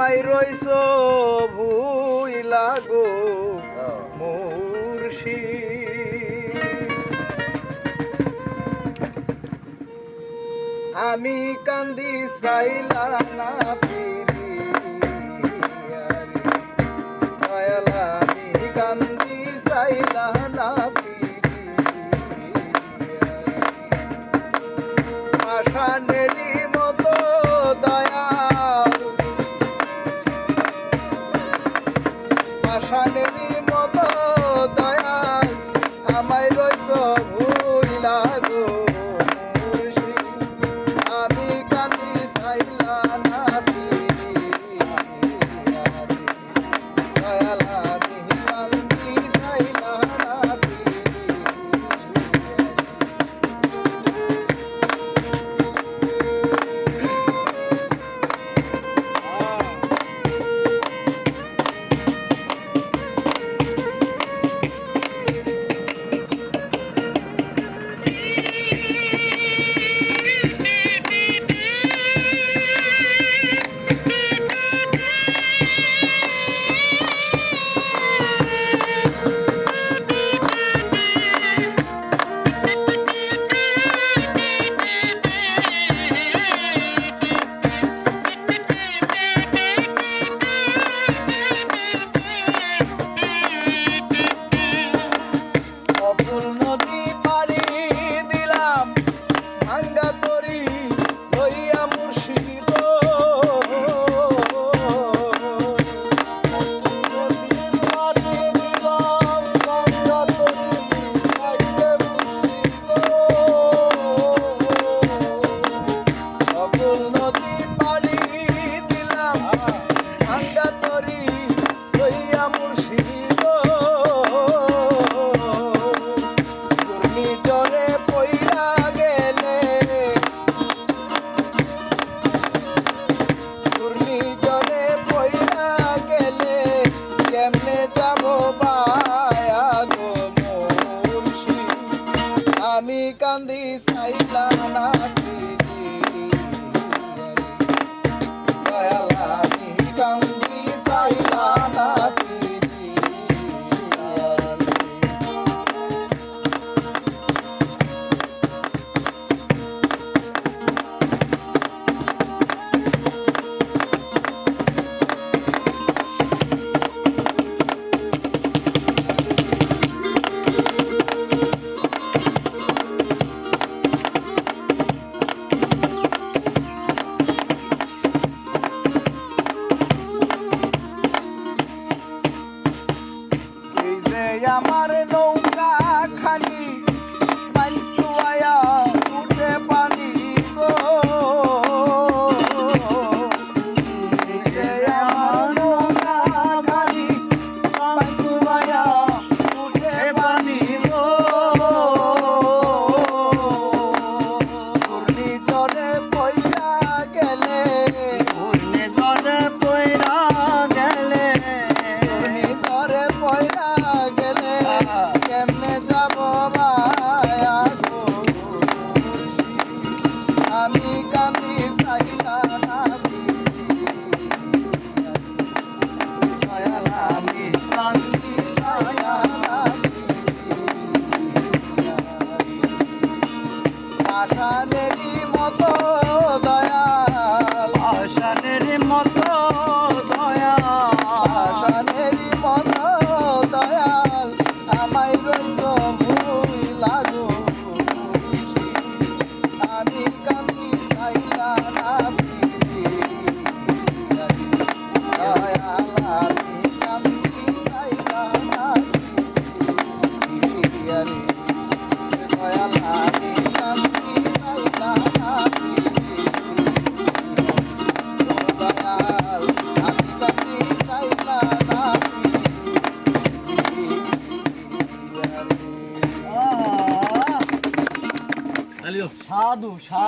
তোমায় রইস ভুই লাগো মূর্ষি আমি কান্দি চাইলা না জলে llamar. 샤도 샤도.